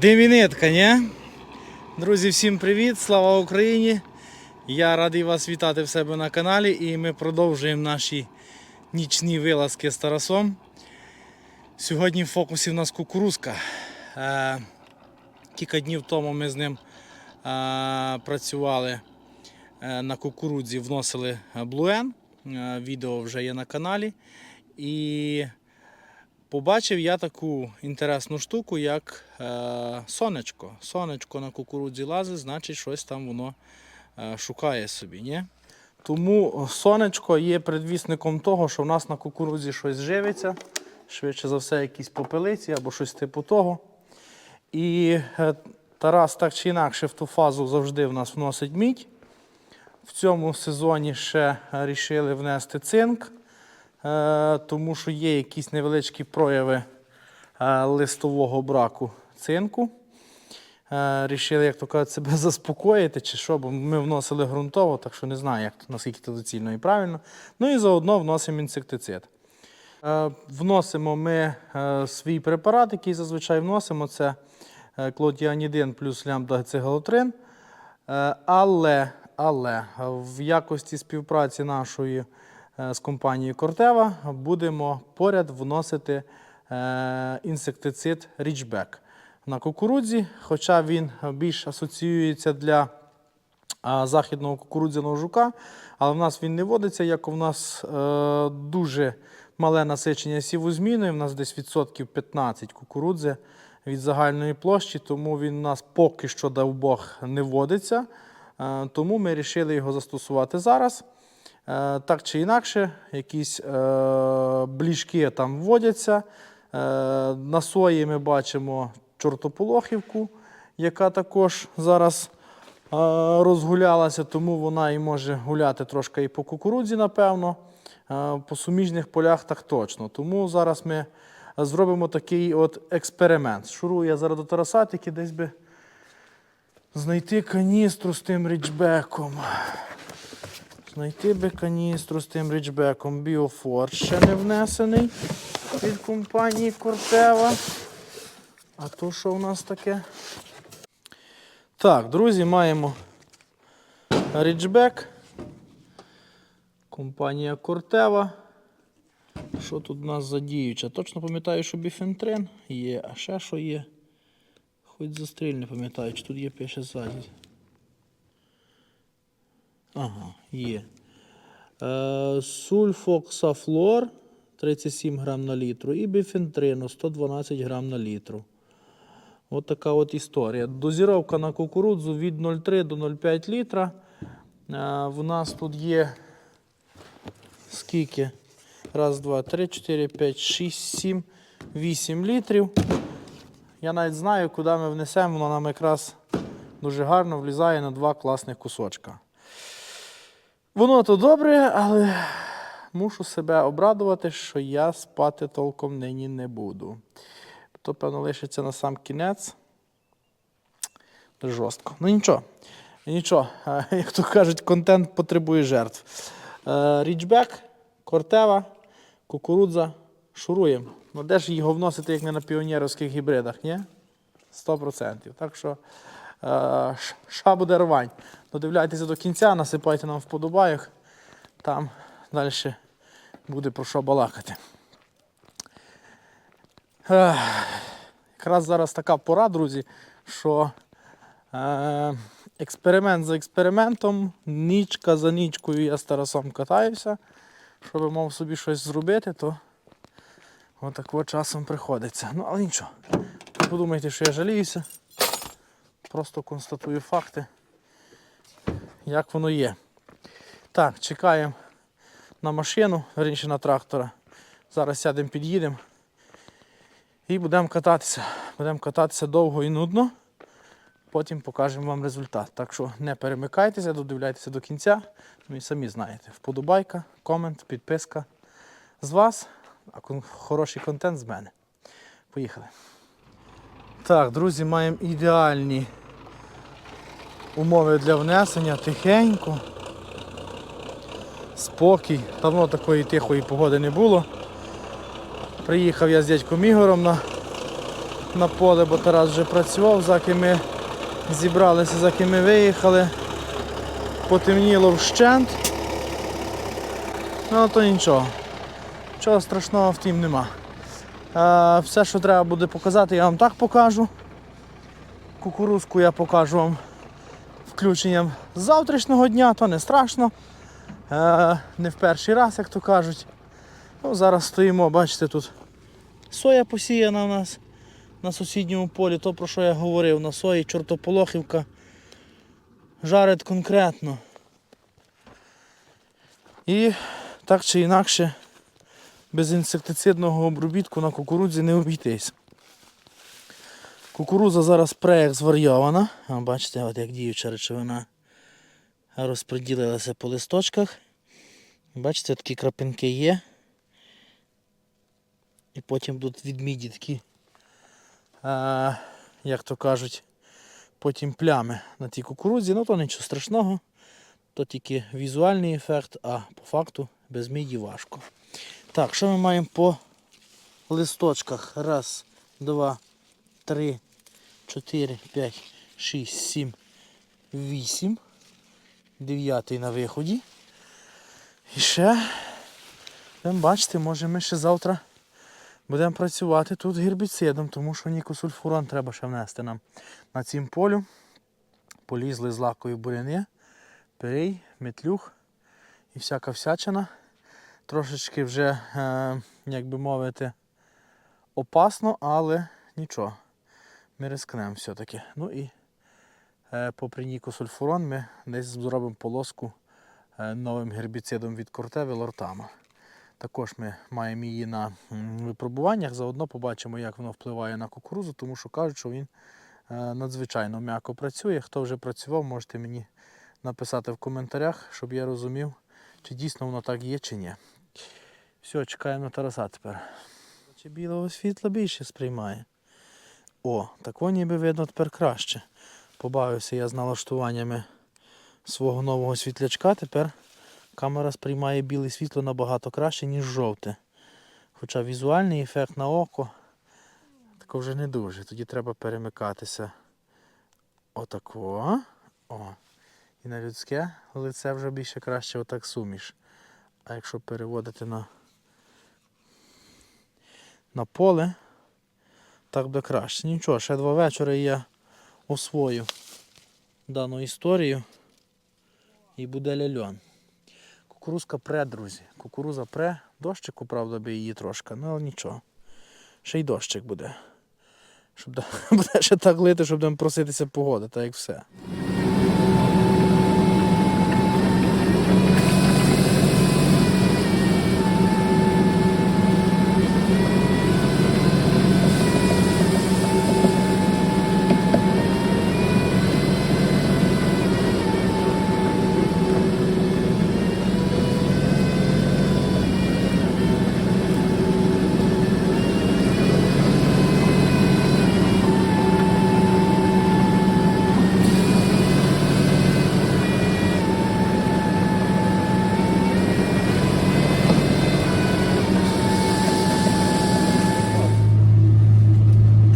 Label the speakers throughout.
Speaker 1: Димінитка, ні? Друзі, всім привіт! Слава Україні! Я радий вас вітати в себе на каналі і ми продовжуємо наші нічні вилазки з Тарасом. Сьогодні в фокусі в нас кукурузка. Е, кілька днів тому ми з ним е, працювали е, на кукурудзі, вносили блуен. Відео вже є на каналі. І Побачив я таку інтересну штуку, як е, сонечко. Сонечко на кукурудзі лазить, значить щось там воно е, шукає собі. Ні? Тому сонечко є предвісником того, що в нас на кукурудзі щось живиться, швидше за все, якісь попелиці або щось типу того. І е, Тарас так чи інакше в ту фазу завжди в нас вносить мідь. В цьому сезоні ще рішили внести цинк. Е, тому що є якісь невеличкі прояви е, листового браку цинку. Е, Рішили, як то кажуть, себе заспокоїти чи що, бо ми вносили ґрунтово, так що не знаю, як, наскільки це доцільно і правильно. Ну і заодно вносимо інсектицид. Вносимо ми свій препарат, який зазвичай вносимо, це клотіанідин плюс лямбдагцигалотрин. Але, але в якості співпраці нашої з компанією Кортева будемо поряд вносити е, інсектицид Річбек на кукурудзі, хоча він більш асоціюється для західного кукурудзяного жука, але в нас він не водиться, як у нас е, дуже мале насичення сівозміною, в нас десь відсотків 15 кукурудзи від загальної площі, тому він у нас поки що, дав Бог, не водиться. Е, тому ми вирішили його застосувати зараз. Е, так чи інакше, якісь е, бліжки там вводяться. Е, на сої ми бачимо чортополохівку, яка також зараз розгулялася, тому вона і може гуляти трошки і по кукурудзі, напевно. По суміжних полях так точно. Тому зараз ми зробимо такий от експеримент. Шурую я зараз до Тараса, тільки десь би знайти каністру з тим річбеком. Знайти би каністру з тим річбеком. Біофорд ще не внесений від компанії Кортева. А то що у нас таке? Так, друзі, маємо річбек. Компанія Кортева. Що тут у нас за діюча? Точно пам'ятаю, що біфентрин є, а ще що є. Хоч застріль не пам'ятаю, чи тут є пише ззаді. Ага, є. Е, сульфоксафлор 37 грам на літру і біфентрину 112 грам на літру. От така от історія. Дозіровка на кукурудзу від 0,3 до 0,5 літра. Е, в нас тут є скільки? Раз, два, три, чотири, п'ять, шість, сім, вісім літрів. Я навіть знаю, куди ми внесемо, воно нам якраз дуже гарно влізає на два класних кусочка. Воно то добре, але мушу себе обрадувати, що я спати толком нині не буду. То, певно, лишиться на сам кінець. Жорстко. Ну нічого. Нічого, як то кажуть, контент потребує жертв. Е, Річбек, кортева, кукурудза, шуруємо. Ну де ж його вносити, як не на піонерівських гібридах, ні? 100%. Так що ша буде рвань. Додивляйтеся до кінця, насипайте нам вподобайок. Там далі буде про що балакати. Ех, Якраз зараз така пора, друзі, що е, експеримент за експериментом, нічка за нічкою я з Тарасом катаюся. Щоб мав собі щось зробити, то отако часом приходиться. Ну, але нічого. Не подумайте, що я жаліюся. Просто констатую факти, як воно є. Так, чекаємо на машину, верніше на трактора. Зараз сядемо, під'їдемо. І будемо кататися. Будемо кататися довго і нудно. Потім покажемо вам результат. Так що не перемикайтеся, додивляйтеся до кінця. Ну і самі знаєте, вподобайка, комент, підписка з вас, а хороший контент з мене. Поїхали. Так, друзі, маємо ідеальні умови для внесення, тихенько. Спокій. Давно такої тихої погоди не було. Приїхав я з дядьком Ігорем на на поле, бо Тарас вже працював, заки ми зібралися, заки ми виїхали. Потемніло вщент. Ну, то нічого. Нічого страшного в тім нема. Е, все, що треба буде показати, я вам так покажу. Кукурузку я покажу вам включенням з завтрашнього дня, то не страшно. Е, не в перший раз, як то кажуть. Ну, зараз стоїмо, бачите, тут соя посіяна у нас на сусідньому полі, то про що я говорив, на сої чортополохівка. Жарить конкретно. І так чи інакше, без інсектицидного обробітку на кукурудзі не обійтись. Кукуруза зараз преяк зварйована. А, бачите, от як діюча речовина розподілилася по листочках. Бачите, такі крапинки є. І потім тут відміді такі, а, як то кажуть, потім плями на тій кукурудзі. Ну то нічого страшного. То тільки візуальний ефект, а по факту без міді важко. Так, що ми маємо по листочках? Раз, два, три, чотири, п'ять, шість, сім, вісім. Дев'ятий на виході. І ще, будемо бачити, може ми ще завтра будемо працювати тут гербіцидом, тому що нікосульфурон треба ще внести нам на цім полю. Полізли з лакою буряни, перей, метлюх і всяка всячина. Трошечки вже, е, як би мовити, опасно, але нічого. Ми рискнемо все-таки. Ну і е, попри нікосульфурон ми десь зробимо полоску е, новим гербіцидом від Кортеви лортама. Також ми маємо її на випробуваннях, заодно побачимо, як воно впливає на кукурузу, тому що кажуть, що він е, надзвичайно м'яко працює. Хто вже працював, можете мені написати в коментарях, щоб я розумів, чи дійсно воно так є, чи ні. Все, чекаємо на Тараса тепер. Чи білого світла більше сприймає? О, так ніби видно тепер краще. Побавився я з налаштуваннями свого нового світлячка. Тепер камера сприймає біле світло набагато краще, ніж жовте. Хоча візуальний ефект на око тако вже не дуже. Тоді треба перемикатися. Отако. О. І на людське лице вже більше краще отак суміш. А якщо переводити на, на поле, так буде краще. Нічого, ще два вечори і я освою дану історію і буде ляльон. Кукурузка пре, друзі. Кукуруза пре, дощику, правда, би її трошки, ну але нічого. Ще й дощик буде. Щоб буде ще так лити, щоб будемо проситися погоди, так як все.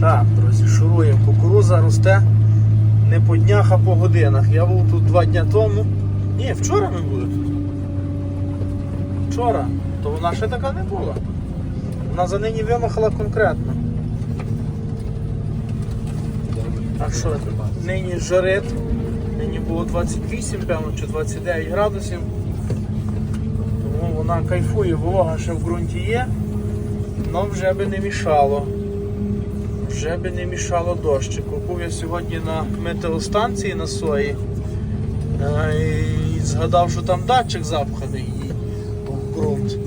Speaker 1: Так, друзі, шуруємо. Кукуруза росте не по днях, а по годинах. Я був тут два дня тому. Ні, вчора ми були тут. Вчора. То вона ще така не була. Вона за нині вимахала конкретно. А що? Нині жарить. Нині було 28, певно, чи 29 градусів. Тому вона кайфує, волога ще в ґрунті є, але вже би не мішало. Вже би не мішало дощику. Був я сьогодні на метеостанції на сої е, і згадав, що там датчик запханий в ґрунт.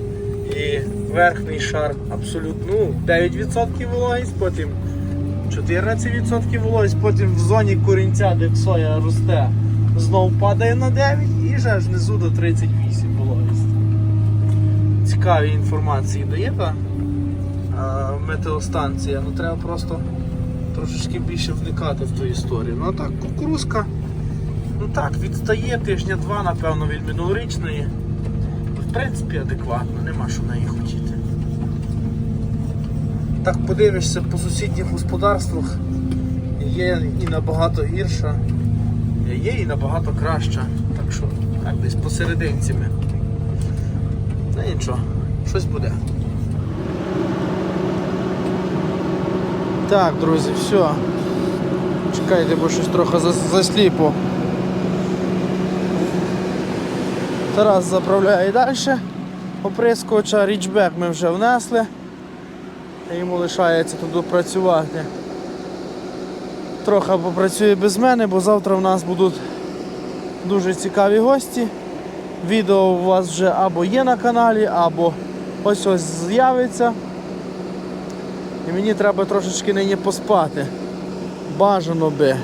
Speaker 1: І верхній шар абсолютно ну, 9% вологість, потім 14% вологість, потім в зоні корінця, де соя росте, знову падає на 9 і вже аж внизу до 38 вологість. Цікаві інформації дає та а, метеостанція, ну треба просто трошечки більше вникати в ту історію. Ну а так, кукурузка, ну так, відстає тижня два, напевно, від минулорічної. В принципі, адекватно, нема що неї хотіти. так подивишся по сусідніх господарствах, є і набагато гірша, є і набагато краща. Так що так десь посерединці ми. Ну нічого, щось буде. Так, друзі, все. Чекайте, бо щось трохи зас- засліпо. Тарас заправляє далі. Оприскувача річбек ми вже внесли. І Йому лишається тут допрацювати. Трохи попрацює без мене, бо завтра в нас будуть дуже цікаві гості. Відео у вас вже або є на каналі, або ось ось з'явиться. Мені треба трошечки нині поспати. Бажано би.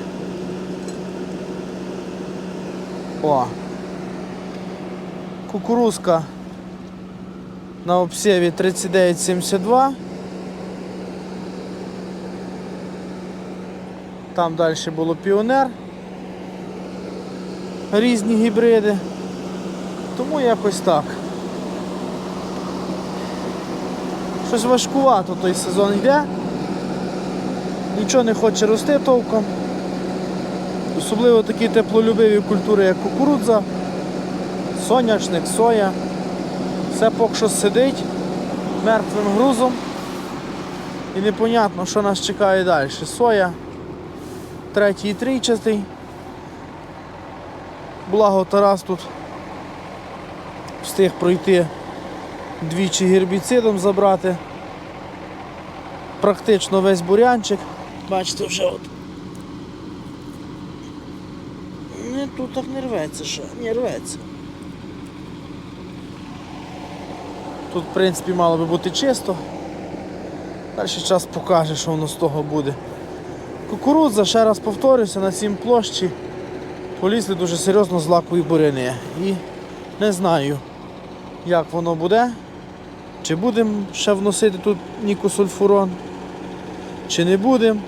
Speaker 1: О. Кукурузка на обсєві 3972. Там далі було піонер. Різні гібриди. Тому якось так. Щось важкувато той сезон йде. Нічого не хоче рости толком. Особливо такі теплолюбиві культури, як кукурудза, соняшник, соя. Все поки що сидить мертвим грузом. І непонятно, що нас чекає далі. Соя, третій трійчастий. Благо Тарас тут встиг пройти двічі гербіцидом забрати. Практично весь бурянчик. Бачите, вже от. Не, тут так не рветься ще, не рветься. Тут, в принципі, мало би бути чисто. Далі час покаже, що воно з того буде. Кукурудза, ще раз повторюся, на цім площі полізли дуже серйозно з злакові буряни. І не знаю, як воно буде. Чи будемо ще вносити тут нікосульфурон, чи не будемо.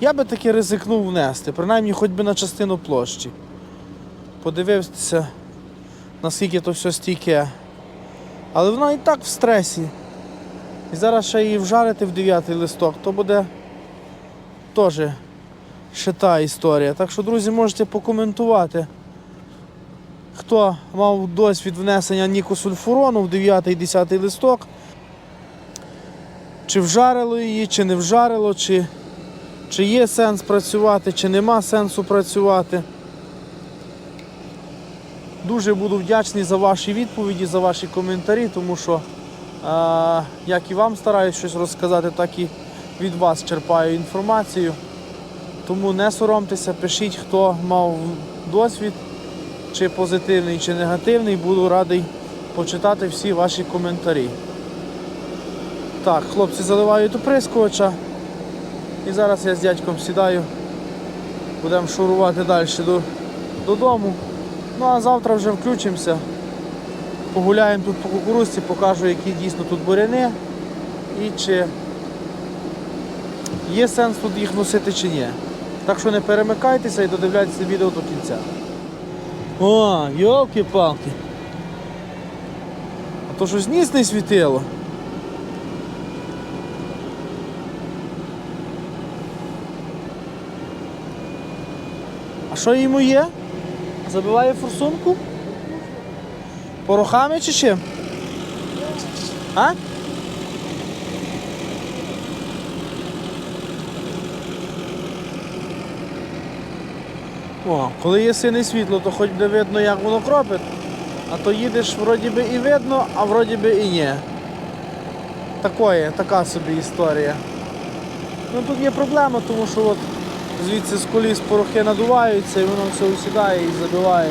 Speaker 1: Я би таки ризикнув внести, принаймні хоч би на частину площі. Подивився, наскільки то все стійке. Але воно і так в стресі. І зараз ще її вжарити в дев'ятий листок, то буде теж ще та історія. Так що, друзі, можете покоментувати, хто мав досвід внесення нікосульфурону в 9 і 10 листок. Чи вжарило її, чи не вжарило, чи, чи є сенс працювати, чи нема сенсу працювати. Дуже буду вдячний за ваші відповіді, за ваші коментарі, тому що е, як і вам стараюсь щось розказати, так і від вас черпаю інформацію. Тому не соромтеся, пишіть, хто мав досвід, чи позитивний, чи негативний. Буду радий почитати всі ваші коментарі. Так, хлопці заливають оприскувача. І зараз я з дядьком сідаю. Будемо шурувати далі до, додому. Ну а завтра вже включимося. Погуляємо тут по кукурузці, покажу, які дійсно тут буряни і чи є сенс тут їх носити чи ні. Так що не перемикайтеся і додивляйтеся відео до кінця. О, йолки-палки. А то щось ніс не світило. А що йому є? Забиває форсунку? Порохами чи чим? А? О, коли є сине світло, то хоч буде видно, як воно кропить, а то їдеш вроді би і видно, а вроді би і ні. Такое, така собі історія. Ну тут є проблема, тому що от звідси з коліс порохи надуваються і воно все усідає і забиває.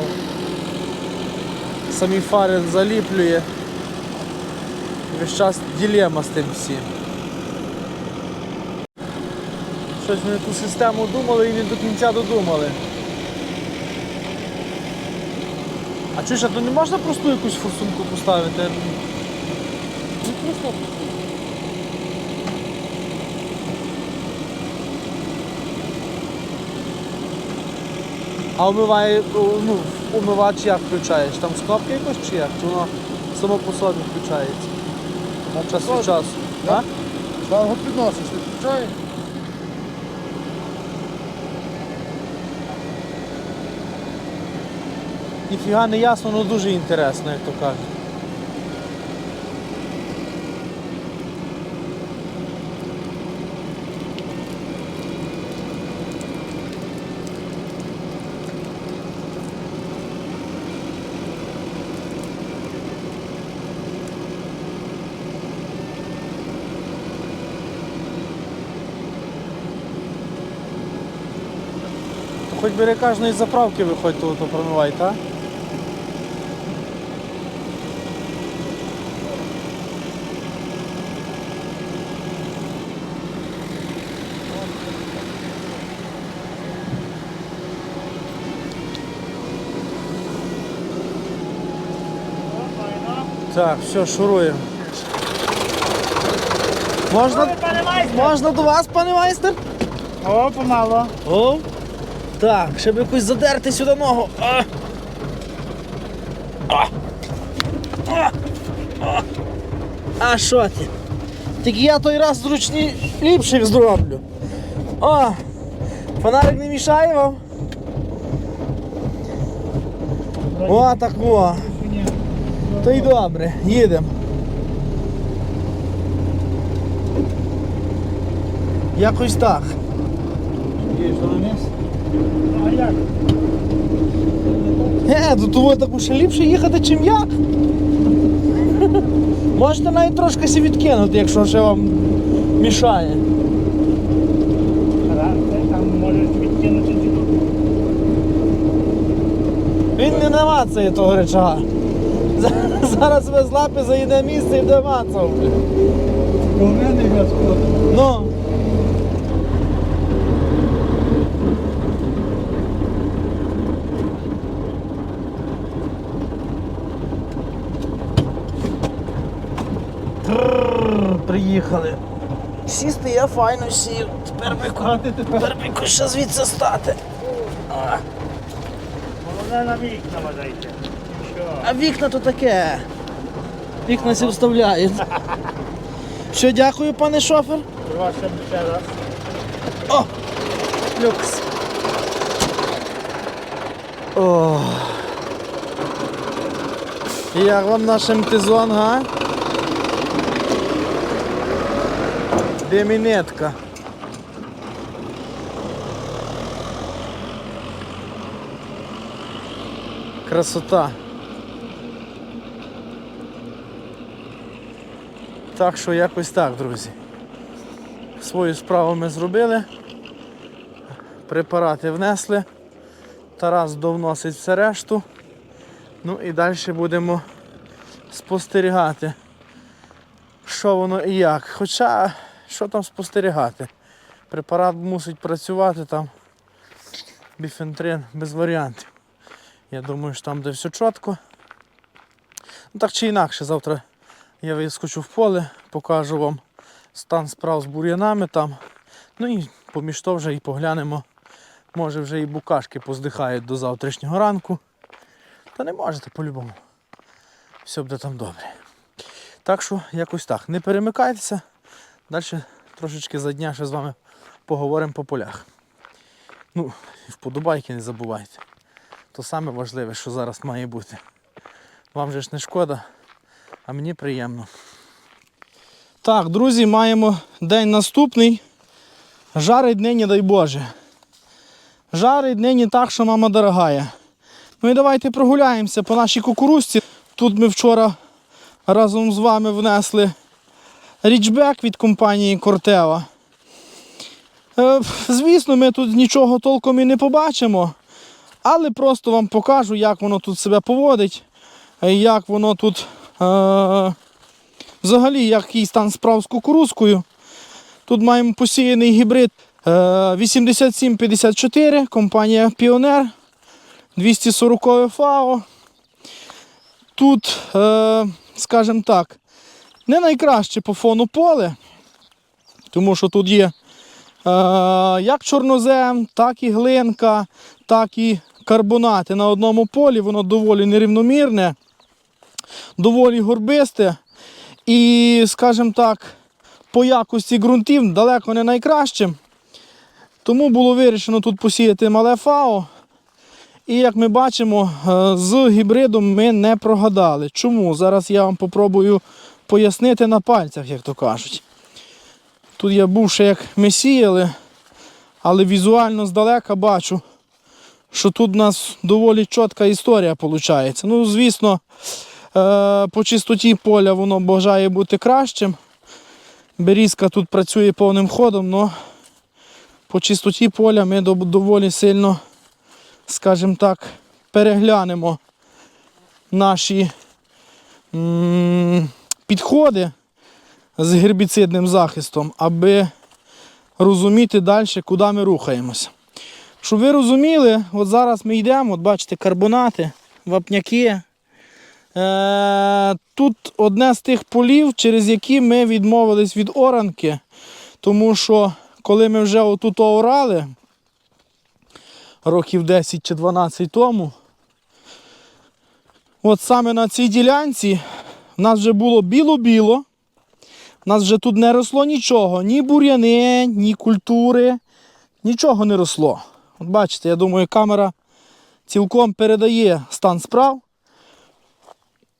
Speaker 1: Самі фари заліплює. Весь час ділема з тим всім. Щось ми ту систему думали і не до кінця додумали. А чуєш, а то не можна просту якусь форсунку поставити?
Speaker 2: Ну просто
Speaker 1: А умиває, ну, умивач як включаєш? Там з кнопки якось чи як? Чи воно само по собі включається? час від часу.
Speaker 3: Так.
Speaker 1: А?
Speaker 3: Шлангу підносиш, не
Speaker 1: Ніфіга не ясно, але дуже інтересно, як то кажуть. Хоч біля кожної заправки виходь, то промивай, так? Так, все, шуруємо. Можна, можна до вас, пане майстер?
Speaker 2: О, помало.
Speaker 1: О, так, щоб якось задерти сюди ногу. А. А. А. А. А що ти? Тільки я той раз зручні ліпших зроблю. О, фонарик не мішає вам? О, так о. То й добре, їдемо. Якось так.
Speaker 2: Є, що на А як?
Speaker 1: Е, то того таку ще ліпше їхати, чим я. Можете навіть трошки сі відкинути, якщо ще вам мішає.
Speaker 2: Там можеш відкинути.
Speaker 1: Він не намацає того речага. За- Зараз ви з лапи заїде місце і буде мацав.
Speaker 2: У мене Господь.
Speaker 1: Ну. Приїхали. Сісти я файно сів. Тепер би ще звідси стати.
Speaker 2: Головне на вікна вважайте. Що?
Speaker 1: А вікна то таке. Вікна сі вставляють. Що, дякую, пане шофер.
Speaker 2: Прошу ще раз.
Speaker 1: О! Люкс. О. Як вам наш МТЗон, га? Де мінетка? Красота. Так що якось так, друзі. Свою справу ми зробили. Препарати внесли. Тарас довносить все решту. Ну і далі будемо спостерігати, що воно і як. Хоча, що там спостерігати? Препарат мусить працювати там. Біфентрин без варіантів. Я думаю, що там буде все чітко. Ну так чи інакше, завтра я вискочу в поле, покажу вам стан справ з бур'янами там. Ну і поміж то вже і поглянемо. Може вже і букашки поздихають до завтрашнього ранку. Та не можете по-любому. Все буде там добре. Так що якось так. Не перемикайтеся. Далі трошечки за дня ще з вами поговоримо по полях. Ну, і вподобайки не забувайте. То саме важливе, що зараз має бути. Вам же ж не шкода, а мені приємно. Так, друзі, маємо день наступний. Жарить нині, дай Боже. Жарить нині так, що мама дорогая. Ну і давайте прогуляємося по нашій кукурузці. Тут ми вчора разом з вами внесли річбек від компанії Кортева. Звісно, ми тут нічого толком і не побачимо, але просто вам покажу, як воно тут себе поводить, як воно тут взагалі який стан справ з кукурузкою. Тут маємо посіяний гібрид е, 8754, компанія Піонер, 240 ФАО. Тут, е, скажімо так, не найкраще по фону поле, тому що тут є е, як чорнозем, так і глинка, так і карбонати на одному полі, воно доволі нерівномірне, доволі горбисте. І, скажімо так, по якості ґрунтів далеко не найкращим. Тому було вирішено тут посіяти мале фао. І як ми бачимо, е, з гібридом ми не прогадали. Чому? Зараз я вам попробую пояснити на пальцях, як то кажуть. Тут я був ще як ми сіяли, але візуально здалека бачу, що тут у нас доволі чітка історія виходить. Ну, звісно, по чистоті поля воно бажає бути кращим. Берізка тут працює повним ходом, але по чистоті поля ми доволі сильно, скажімо так, переглянемо наші підходи з гербіцидним захистом, аби розуміти далі, куди ми рухаємося. Щоб ви розуміли, от зараз ми йдемо, от бачите, карбонати, вапняки. Е, тут одне з тих полів, через які ми відмовились від оранки, тому що коли ми вже отут орали, років 10 чи 12 тому, от саме на цій ділянці в нас вже було біло-біло. У нас вже тут не росло нічого, ні бур'яни, ні культури, нічого не росло. От бачите, я думаю, камера цілком передає стан справ,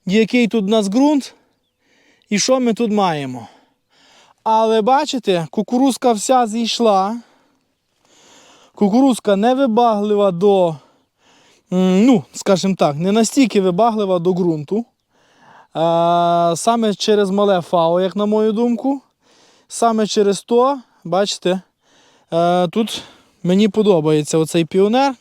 Speaker 1: який тут у нас ґрунт і що ми тут маємо. Але бачите, кукурузка вся зійшла. Кукурузка не вибаглива до, ну, скажімо так, не настільки вибаглива до ґрунту. Саме через мале фао, як на мою думку. Саме через то, бачите, е, тут мені подобається оцей піонер.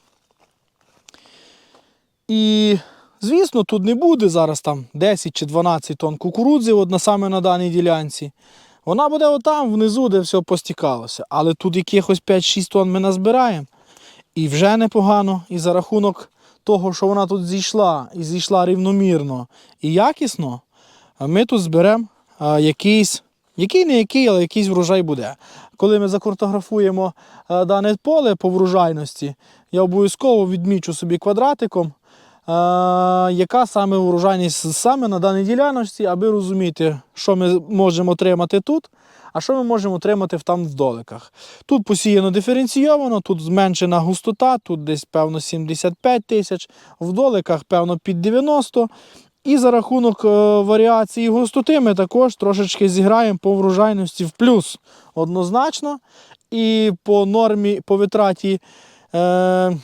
Speaker 1: І, звісно, тут не буде зараз там 10 чи 12 тонн кукурудзи, от саме на даній ділянці. Вона буде отам внизу, де все постікалося. Але тут якихось 5-6 тонн ми назбираємо. І вже непогано. І за рахунок того, що вона тут зійшла, і зійшла рівномірно і якісно, ми тут зберемо а, якийсь, який не який, але якийсь врожай буде. Коли ми закартографуємо а, дане поле по врожайності, я обов'язково відмічу собі квадратиком, яка саме врожайність саме на даній діляночці, аби розуміти, що ми можемо отримати тут, а що ми можемо отримати там в доликах. Тут посіяно диференційовано, тут зменшена густота, тут десь певно 75 тисяч, в доликах певно під 90. І за рахунок е, варіації густоти ми також трошечки зіграємо по врожайності в плюс однозначно. І по нормі, по витраті е,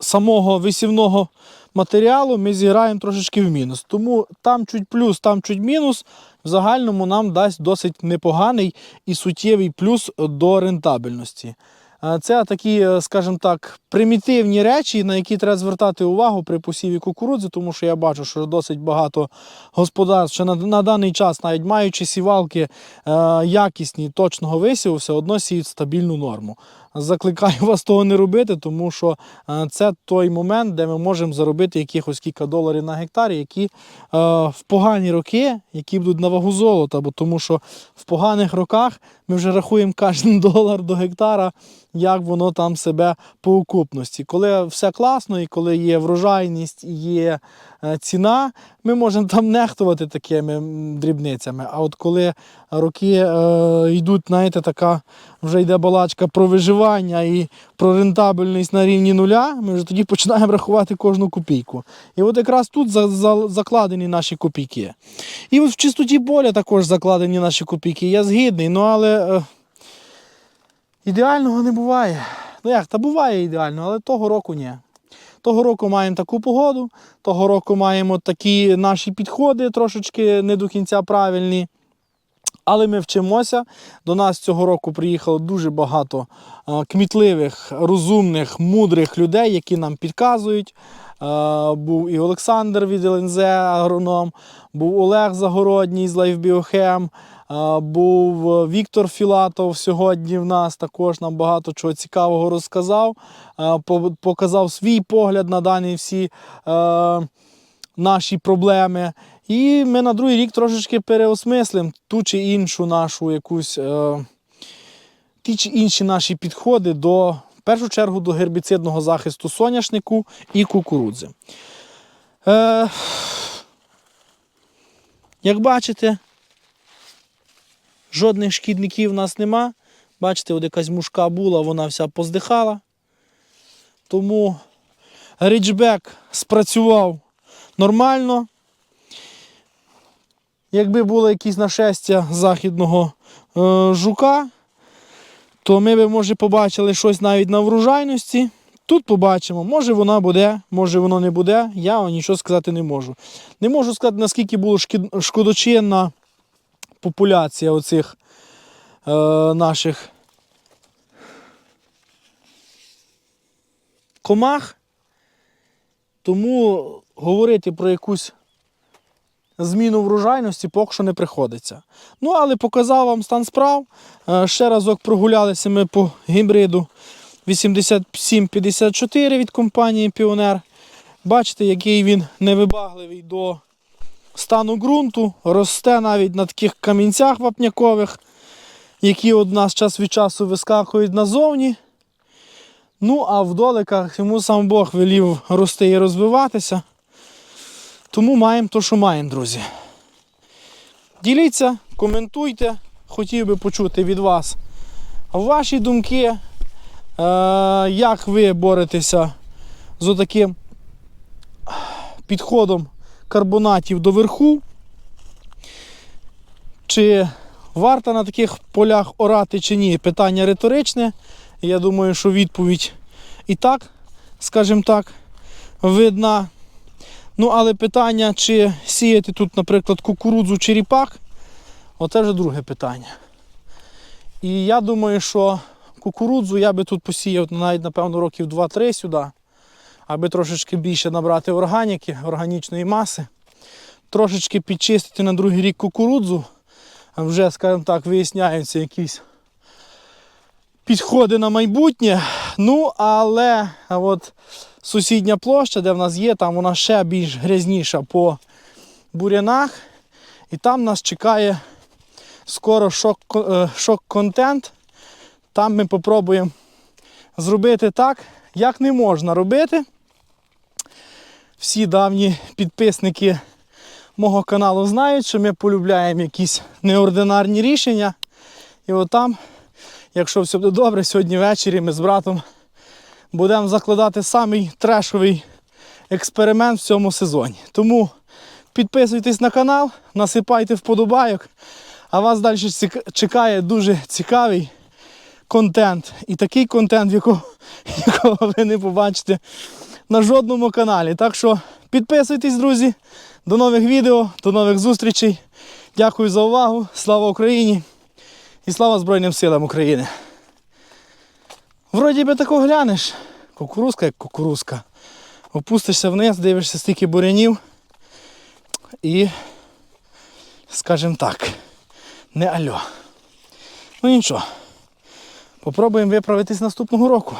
Speaker 1: самого висівного матеріалу ми зіграємо трошечки в мінус. Тому там чуть плюс, там чуть мінус. В загальному нам дасть досить непоганий і суттєвий плюс до рентабельності. Е, Це такі, е, скажімо так, примітивні речі, на які треба звертати увагу при посіві кукурудзи, тому що я бачу, що досить багато господарств, що на, на даний час, навіть маючи сівалки е, якісні, точного висіву, все одно сіють стабільну норму. Закликаю вас того не робити, тому що е, це той момент, де ми можемо заробити якихось кілька доларів на гектар, які е, в погані роки, які будуть на вагу золота, бо тому що в поганих роках ми вже рахуємо кожен долар до гектара, як воно там себе по окупності. Коли все класно і коли є врожайність, є ціна, ми можемо там нехтувати такими дрібницями. А от коли роки е, йдуть, знаєте, така вже йде балачка про виживання і про рентабельність на рівні нуля, ми вже тоді починаємо рахувати кожну копійку. І от якраз тут за, за, закладені наші копійки. І от в чистоті поля також закладені наші копійки. Я згідний, ну але е, ідеального не буває. Ну як, та буває ідеально, але того року ні. Того року маємо таку погоду, того року маємо такі наші підходи трошечки не до кінця правильні. Але ми вчимося. До нас цього року приїхало дуже багато е, кмітливих, розумних, мудрих людей, які нам підказують. Е, Був і Олександр від ЛНЗ агроном, був Олег Загородній з е, був е, Віктор Філатов сьогодні в нас також нам багато чого цікавого розказав, показав свій погляд на дані всі е, наші проблеми. І ми на другий рік трошечки переосмислимо ту чи іншу нашу якусь, е, ті чи інші наші підходи до, в першу чергу, до гербіцидного захисту соняшнику і кукурудзи. Як бачите, жодних шкідників в нас нема. Бачите, от якась мушка була, вона вся поздихала. Тому річбек спрацював нормально. Якби було якісь нашестя західного е, жука, то ми б, може, побачили щось навіть на врожайності. Тут побачимо, може вона буде, може воно не буде. Я вам нічого сказати не можу. Не можу сказати, наскільки шкід- шкодочинна популяція оцих е, наших комах. Тому говорити про якусь зміну врожайності поки що не приходиться. Ну, але показав вам стан справ. Е, Ще разок прогулялися ми по гібриду 8754 від компанії Піонер. Бачите, який він невибагливий до стану ґрунту, росте навіть на таких камінцях вапнякових, які от нас час від часу вискакують назовні. Ну, а в доликах йому сам Бог велів рости і розвиватися. Тому маємо то, що маємо, друзі. Діліться, коментуйте. Хотів би почути від вас ваші думки, е, як ви боретеся з отаким підходом карбонатів до верху. Чи варто на таких полях орати чи ні? Питання риторичне. Я думаю, що відповідь і так, скажімо так, видна. Ну, але питання, чи сіяти тут, наприклад, кукурудзу чи ріпак, оце вже друге питання. І я думаю, що кукурудзу я би тут посіяв навіть, напевно, років 2-3 сюди, аби трошечки більше набрати органіки, органічної маси, трошечки підчистити на другий рік кукурудзу. Вже, скажімо так, виясняються якісь підходи на майбутнє. Ну, але от сусідня площа, де в нас є, там вона ще більш грязніша по бурянах. І там нас чекає скоро шок, е, шок-контент. Там ми попробуємо зробити так, як не можна робити. Всі давні підписники мого каналу знають, що ми полюбляємо якісь неординарні рішення. І от там, якщо все буде добре, сьогодні ввечері ми з братом будемо закладати самий трешовий експеримент в цьому сезоні. Тому підписуйтесь на канал, насипайте вподобайок, а вас далі чекає дуже цікавий контент. І такий контент, якого, якого ви не побачите на жодному каналі. Так що підписуйтесь, друзі. До нових відео, до нових зустрічей. Дякую за увагу. Слава Україні і слава Збройним силам України. Вроді би тако глянеш. Кукурузка як кукурузка. Опустишся вниз, дивишся стільки бурянів. І, скажімо так, не альо. Ну нічого. Попробуємо виправитись наступного року.